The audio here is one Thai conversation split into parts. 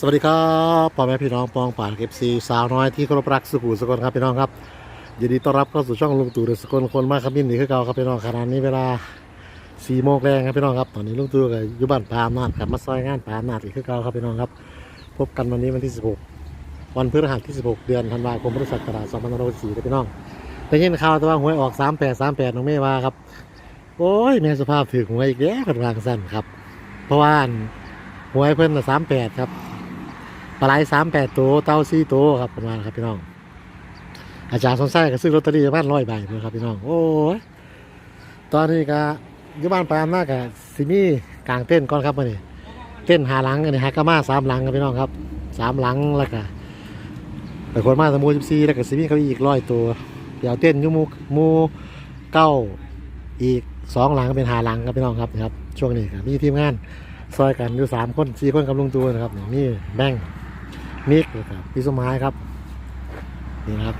สวัสดีครับพ่อแม่พี่น้องปองป่าเก็บซีสาวน้อยที่เคารพรักสุขุสกลครับพี่น้องครับยินดีต้อนรับเข้าสู่ช่องลุงตู่เดอสกลคนมากครับยินดีคือเก่าครับพี่น้องขณะนี้เวลาสี่โมงแรงครับพี่น้องครับตอนนี้ลุงตู่กับยุบ้านปาอำนาจกลับมาซอยงานปาอำนาจอีกคือเก่าครับพี่น้องครับ พบกันวันนี้วันที่ 16 วันพฤหัสที่ 16 เดือนธันวาคมพุทธศักราช2564ครับพี่น้องได้ยินข่าวแต่ว่าหวยออก 38 38น้องเมย์ว่าครับโอ้ยแม่สภาพถือหวยอีกแล้วกันวางสั้นครับเพราะว่าหวยเพิ่นน่ะ38ครับ ปลาไหลสามแปดตัวเต้าสี่ตัวครับประมาณครับพี่น้อง อาจารย์สนไส้ก็ซื้อลอตเตอรี่บ้านร้อยใบเลยครับพี่น้อง โอ้ยตอนนี้ก็อยี่บ้านปลายอำนากับซิมี่กลางเต้นก่อนครับมาเนี่เต้นหาหลังอันนี้ฮากามาสามหลังครับพี่น้องครับสามหลังแล้วก็ไปคนมาสมูสิบสี่แล้วก็ซิมี่เขาอีกร้อยตัวเดี๋ยวเต้นยูมูมูเก้าอีกสองหลังเป็นหาหลังครับพี่น้องครับนะครับ ช่วงนี้ครับมีทีมงานซอยกันอยู่สามคนสี่คนกับลุงตูนะครับนี่มีแบง มิกนะครับพี่สมัยครับนี่นะครับ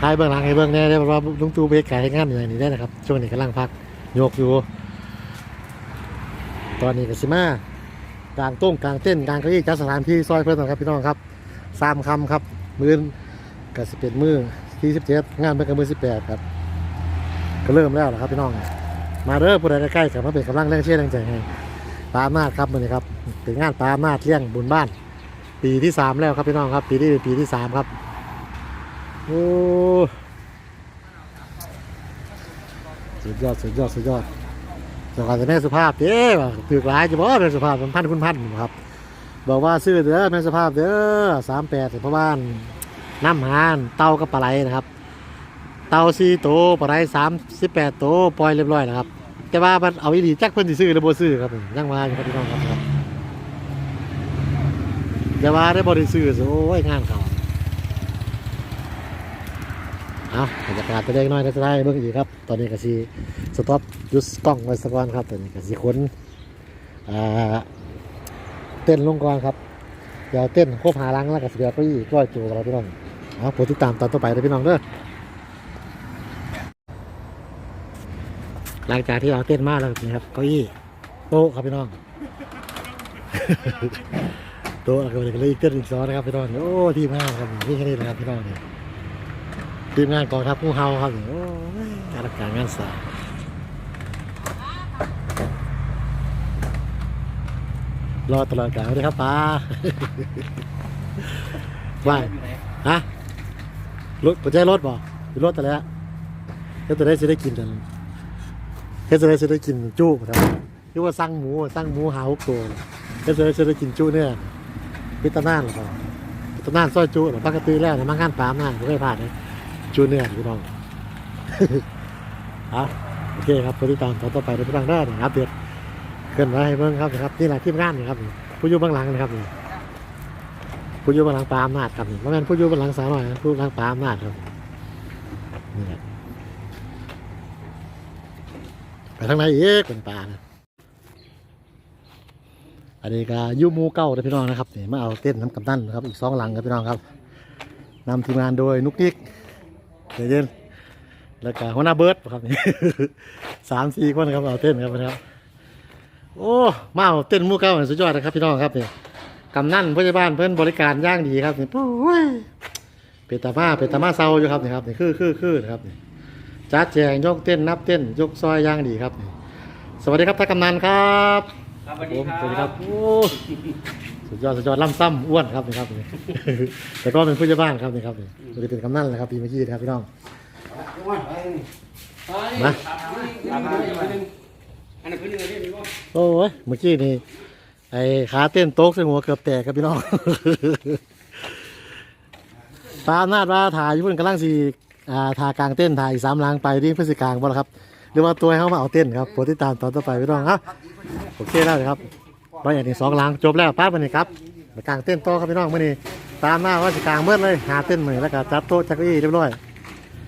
ทายเบื้องหลังให้เบื้องแน่ได้ว่าลุงตู่ไปเฮ็ดการให้งานอย่างนี้ได้นะครับ ช่วงนี้กำลังพักโยกอยู่ ตอนนี้ก็สิมากลางต้งกลางเต้นกลางเก้าอี้จัดสถานที่ซอยเพื่อนนะครับพี่น้องครับสามคำครับมือนกับสิบเอ็ดมือที่สิบเจ็ดงานเป็นกับมือสิบแปดครับ ก็เริ่มแล้วนะครับพี่น้อง มาเริ่มผู้ใดใกล้ๆกับมาเป็นกำลังแรงเชียร์แรงใจให้ปาอำนาจครับมันนี้ครับเป็นงานปาอำนาจเลี้ยงบุญบ้าน ปีที่สามแล้วครับพี่น้องครับ ปีนี้เป็นปีที่สามครับโอ้สุดยอดสุดยอดสุดยอดสวัดแม่สุภาพเด้ว่าถือหลายจะบอกว่าแม่สุภาพเป็นพันคุณพันครับ บอกว่าซื้อเด้อแม่สุภาพเด้อสามแปดเพราะว่าน้ำหานเต้ากับปลาไหลนะครับ เต้าสี่โตปลาไหลสามสิบแปดโตปล่อยเรียบร้อยแล้วครับ แต่ว่ามันเอาอีดีจักเพิ่นสิซื้อหรือบ่ซื้อครับยังมาอยู่ครับพี่น้องครับ อย่าว่าได้บริสุทธิ์โอ้ยงานเขาเอาบรรยากาศไปเล็กน้อยก็จะได้เบิ่งอีกครับ ตอนนี้ก็สีสต็อปยุสกล้องไว้สักก่อนครับตอนนี้ก็สีขนเต้นลงก่อนครับเดี๋ยวเต้นครบหาลังแล้วก็สิเดียวก็อีกร้อยตัวเราพี่น้องเอาโปรดติดตามตอนต่อไปเลยพี่น้องเด้อหลังจากที่เราเต้นมากแล้วนี่ครับเก้าอี้โต๊ะครับพี่น้อง ตัวอะไรกันเลยอีกเกินอีกซ้อนนะครับพี่น้องโอ้ทีมงานครับนี่แค่นี้นะครับพี่น้องเนี่ยทีมงานกองทัพผู้เฮาครับโอ้การรักษางานสายรอตลอดกาลเลยครับป้าว่าฮะรถปัจจัยรถบ่หรือรถแต่ละเฮ็ดตัวได้สิได้กินกันเฮ็ดตัวได้สิได้กินจู้ครับที่ว่าสั่งหมูสั่งหมูหาหกตัวเฮ็ดตัวได้สิได้กินจู้เนี่ย พิตาน่านหรอเปล่าพิตาน่านซอยจุหรือปกติแล้วเนี่ยมางานปามน่านไม่เคยผ่านเลยจูเนียร์พี่น้องเอาโอเคครับตัวที่ตามตอนต่อไปเราไปฟังได้นะครับเดือดเคลื่อนไหวให้เบิ่งครับนะครับนี่แหละทีมงานนะครับผู้อยู่เบื้องหลังนะครับนี่ผู้อยู่เบื้องหลังปามนาดครับนี่เพราะงั้นผู้อยู่เบื้องหลังสาวหน่อยผู้หลังปามนาดครับนี่แหละไปทางไหนเอ๊ะเป็นปลานะ อันนี้ก็ยูมูเก้านะพี่น้องนะครับนี่มาเอาเต้นน้ำกำนันนะครับอีกสองหลังครับพี่น้องครับนำทีมงานโดยนุกนิกเดยวเย็นแล้วก็หัวหน้าเบิร์ดครับนี่สามสี่คนครับเอาเต้นครับนะครับโอ้มาเอาเต้นมูเก้าสุดยอดนะครับพี่น้องครับนี่กำนั่นผู้ใหญ่บ้านเพิ่อนบริการย่างดีครับนี่โอ้ยเปตามาเปตามาเซาอยู่ครับนี่ครับนี่คือคือคือนะครับนี่จัดแจงยกเต้นนับเต้นยกซอยย่างดีครับ สวัสดีครับท่านกำนันครับ ครับสวัสผดีมคสวัสดีครัรับบโอ้สุดยอดสุดยอดล่ำซ้ำอ้วนครับนี่ครับนี่ แต่ก็เป็นผู้ใหญ่บ้านครับนี่ครับนี่มันจะเป็นกำนันแหละครับปีเมื่อกี้นะครับพี่น้อง มา อันนั้นพื้นหนึ่งอันนี้มีว่าโอ้ยเมื่อกี้นี่ไอ้ขาเต้นโต๊ะใส่หัวเกือบแตกครับพี่น้อง ตามนาดว่าถ่ายอยู่เพิ่นกำลังสีอ่าถ่ายกลางเต้นถ่ายอีกสามหลังไปที่พฤศจิกลางบ่ล่ะครับหรือว่าตัวให้เขามาเอาเต้นครับโปรดติดตามตอนต่อไปพี่น้องครับ โอเคแล้วเลยครับร้อยอย่างนี้สองหลังจบแล้วป้าวันนี้ครับไปกลางเต้นโต๊ะครับพี่น้องมื่อนี้ตามหน้าว่าสิกลางเมื่อเลยหาเต้นใหม่แล้วก็จัดโต๊ะจักรีเรียบร้อย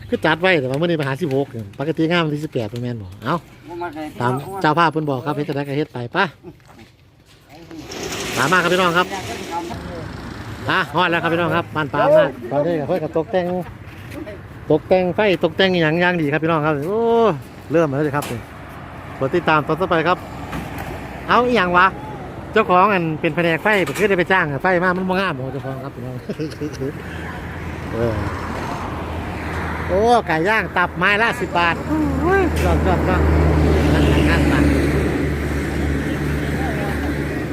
คือจัดไว้แต่ว่าเมื่อนี้ไปหาสิบหกปกติงานวันที่สิบแปดเป็นแมนบอกเอ้าตามเจ้าภาพเพิ่นบอกครับเฮ็ดจะได้ก็เฮ็ดไปป่ะตามมากครับพี่น้องครับอะฮอดแล้วครับพี่น้องครับบ้านปามนะตอนนี้ก็เพิ่นก็ตกแต่งตกแต่งไฟตกแต่งอย่างย่างดีครับพี่น้องครับโอ้เริ่มแล้วเลยครับนี่กดติดตามตอนต่อไปครับ เอาอีหยังวะโจจ้าของอันเป็นแผนกไฟเพื่อได้ไปจ้างอะไฟมามันบ่งามของเจ้าของครับพี่น้องเออโอ้ไก่ย่างตับไม้ละสิบบาทโอ้ยยอดยอดยอดนั่นนั่นนั่น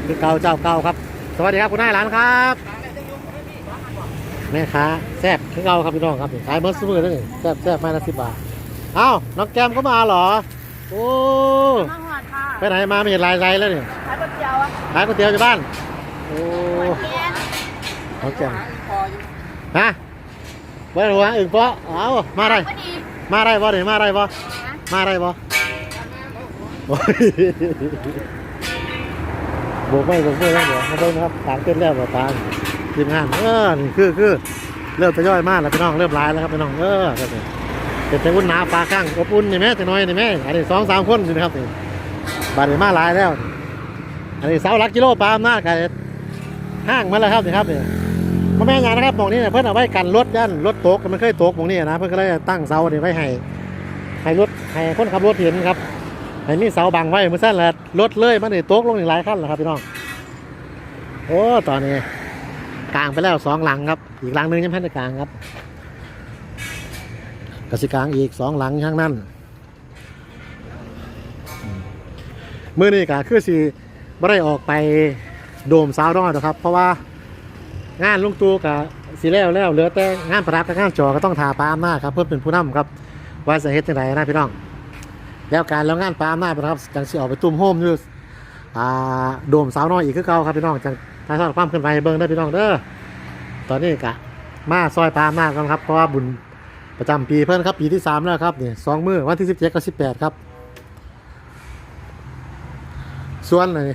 คือเก่าเจ้าเก่าครับ สวัสดีครับคุณนายร้านครับแม่ค้าแซ่บคือเก่าครับพี่น้องครับขายเมื่อซื้อเลยแซ่บแซ่บไม้ละสิบบาทเอ้าน้องแก้มก็มาเหรอ โอ้มาหอดค่ะไปไหนมาไม่เห็นลายไรแล้วเนี่ยขายก๋วยเตี๋ยวอะขายก๋วยเตี๋ยวอยู่บ้าน โอ้เทียนน้องแก้มฮะว่าหนูวะอึ่งเปาะเอามาได้ก็ดีมาได้บ่เนี่ยมาได้บ่นะมาได้บ่โอ้ยโบกไม่โบกไม่แล้วเดี๋ยวมาเบิ่งนะครับตามเต้นแล้วบ่ตามทีมงานเออนี่คือคือเริ่มทยอยมากแล้วพี่น้องเริ่มลายแล้วครับพี่น้องเออครับนี่ เป็นแต่อุ่นหนาฟ้าข้างอบอุ่นนี่แม่แต่น้อยนี่แม่อันนี้สองสามคนอยู่นะครับนี่บาดนี้มาหลายแล้ว อันนี้เสาหลักกิโลปลาอำนาจกันห้างมาแล้วครับนี่ครับนี่พ่อแม่ยานะครับตรงนี้เนี่ยเพิ่อนเอาไว้กันรถยันรถตกมันเคยตกตรงนี้นะเพิ่อนก็เลยตั้งเสานี่ไว้ให้ให้รถให้คนขับรถเห็นครับให้มีเสาบังไว้เมื่อสั้นแหละรถเลยมันได้ตกลงอีกหลายขั้นแล้วครับพี่น้องโอ้ตอนนี้กลางไปแล้วสองหลังครับ อีกหลังนึงยังไม่ได้กลางครับ กสิกลางอีกสองหลังข้างนั้นอืมมือนี้ก็คือสิไม่ได้ออกไปโดมสาวน้อยหรอกครับ เพราะว่างานลุงตูกับสีแล้วแล้วเหลือแต่งานประดับกับงานจอก็ต้องทาปลาอำนาครับเพื่อเป็นผู้นำครับว่าสาเหตุจังไดนะพี่น้อง แล้วการแล้วงานปลาอำนานะครับจังสิออกไปตุ้มโฮมอยู่โดมสาวน้อยอีกคือเก่าครับพี่น้องจังถ่ายทอดความเคลื่อนไหวเบิ่งได้พี่น้องเด้อตอนนี้กะมาซอยปลาอำนากันครับเพราะว่าบุญ ประจำปีเพิ่นครับปีที่สามแล้วครับนี่สองมือวันที่สิบเจ็ดกับสิบแปดครับ ส่วนเลย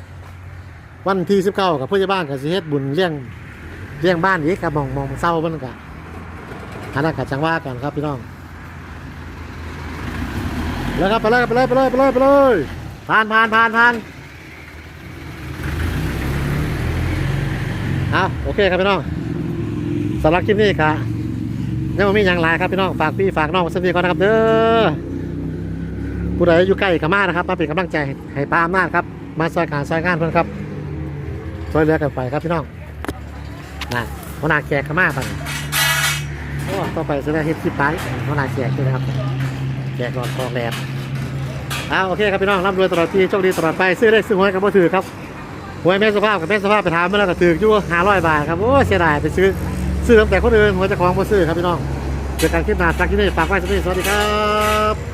วันที่สิบเก้ากับผู้ใหญ่บ้านกับสิเฮ็ดบุญเลี้ยงเลี้ยงบ้านอีกกับมองมองเศร้าเพิ่นกะอันนั้นกะจังว่ากันครับพี่น้องแล้วครับไปเลยไปเลยไปเลยไปเลยไปเลยผ่านผ่านผ่านผ่านเอาโอเคครับพี่น้องสำหรับคลิปนี้ครับ ยังไม่มีอย่างไรครับพี่น้องฝากพี่ฝากน้องสักทีก่อนนะครับเด้อผู้ใดอยู่ใกล้กับมานะครับมาเป็นกำลังใจให้ป้าอำนาจครับ มาซอยการซอยงานเพื่อนครับซอยเรือกันไปครับพี่น้องนะหัวหน้าแขกกับมาไปโอ้ต่อไปจะได้เฮ็ดคลิปไปหัวหน้าแขกด้วยนะครับแจกหลอดทองแดดอ้าโอเคครับพี่น้องร่ำรวยตลอดปีโชคดีตลอดไปซื้อได้ซื้อหวยกับบ่ถือครับหวยแม่สภาพกับแม่สภาพไปถามมื่แล้วก็ถืออยู่ห้าร้อยบาทครับโอ้เสียดายไปซื้อ ซื้อตั้งแต่คนอื่นหัวจะของมาซื้อครับพี่น้องเจอกันคลิปหน้าจากที่นี่ฝากไว้สวัสดีครับ